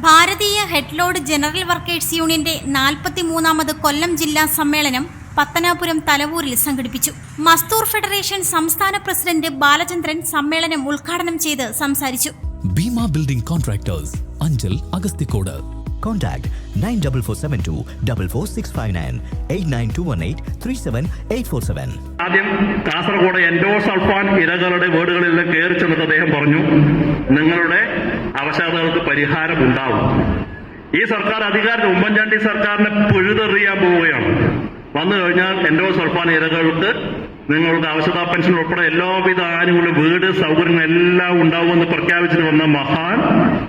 ഭാരതീയ head load general workers യൂണിയന്റെ നാൽപ്പത്തിമൂന്നാമത് കൊല്ലം ജില്ലാ സമ്മേളനം പത്തനാപുരം തലവൂരിൽ സംഘടിപ്പിച്ചു. മസ്തൂർ ഫെഡറേഷൻ സംസ്ഥാന പ്രസിഡന്റ് ബാലചന്ദ്രൻ സമ്മേളനം ഉദ്ഘാടനം ചെയ്ത് സംസാരിച്ചു. Bhima building contractors Anchal Agasthikode Contact 94472 44659 89218 37847. ആദ്യം കാസർഗോഡ് എൻഡോസൾഫാൻ ഇരകളുടെ വീടുകളിൽ കയറി ചെന്നിട്ട് അദ്ദേഹം പറഞ്ഞു നിങ്ങളുടെ അവശതകൾക്ക് പരിഹാരം ഉണ്ടാവും ഈ സർക്കാർ അധികാരത്തിൽ ഉമ്മൻചാണ്ടി സർക്കാരിനെ പിഴുതെറിയാൻ പോവുകയാണ് വന്നു കഴിഞ്ഞാൽ എൻഡോസൾഫാൻ ഇരകൾക്ക് നിങ്ങൾക്ക് ആവശ്യതാ പെൻഷൻ ഉൾപ്പെടെ എല്ലാവിധ ആനുകൂല്യ വീട് സൗകര്യങ്ങൾ എല്ലാം ഉണ്ടാവുമെന്ന് പ്രഖ്യാപിച്ചിട്ട് വന്ന മഹാൻ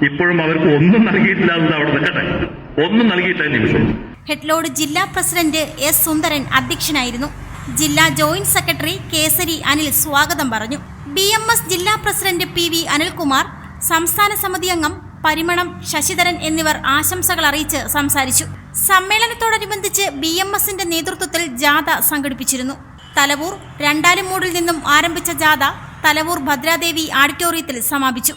ഇപ്പോഴും അവർക്ക് ഒന്നും നൽകിയിട്ടില്ല എന്നത് അവിടെ നിൽക്കട്ടെ. ഒന്നും നൽകിയിട്ടില്ല നിമിഷം. ഹെഡ്ലോഡ് ജില്ലാ പ്രസിഡന്റ് എസ് സുന്ദരൻ അധ്യക്ഷനായിരുന്നു. ജില്ലാ ജോയിന്റ് സെക്രട്ടറി കേസരി അനിൽ സ്വാഗതം പറഞ്ഞു. ബി എം എസ് ജില്ലാ പ്രസിഡന്റ് പി വി അനിൽകുമാർ സംസ്ഥാന സമിതി അംഗം പരിമണം ശശിധരൻ എന്നിവർ ആശംസകൾ അറിയിച്ച് സംസാരിച്ചു. സമ്മേളനത്തോടനുബന്ധിച്ച് ബി എം എസിന്റെ നേതൃത്വത്തിൽ ജാഥ സംഘടിപ്പിച്ചിരുന്നു. തലവൂർ രണ്ടാലിമൂടിൽ നിന്നും ആരംഭിച്ച ജാഥ തലവൂർ ഭദ്രാദേവി ഓഡിറ്റോറിയത്തിൽ സമാപിച്ചു.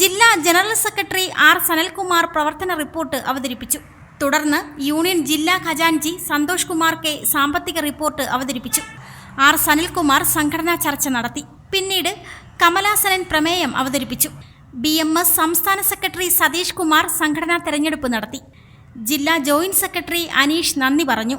ജില്ലാ ജനറൽ സെക്രട്ടറി ആർ സനൽകുമാർ പ്രവർത്തന റിപ്പോർട്ട് അവതരിപ്പിച്ചു. തുടർന്ന് യൂണിയൻ ജില്ലാ ഖജാൻജി സന്തോഷ് കുമാർ കെ സാമ്പത്തിക റിപ്പോർട്ട് അവതരിപ്പിച്ചു. ആർ സനിൽകുമാർ സംഘടനാ ചർച്ച നടത്തി. പിന്നീട് കമലാസനൻ പ്രമേയം അവതരിപ്പിച്ചു. ബി എം എസ് സംസ്ഥാന സെക്രട്ടറി സതീഷ് കുമാർ സംഘടനാ തെരഞ്ഞെടുപ്പ് നടത്തി. ജില്ലാ ജോയിന്റ് സെക്രട്ടറി അനീഷ് നന്ദി പറഞ്ഞു.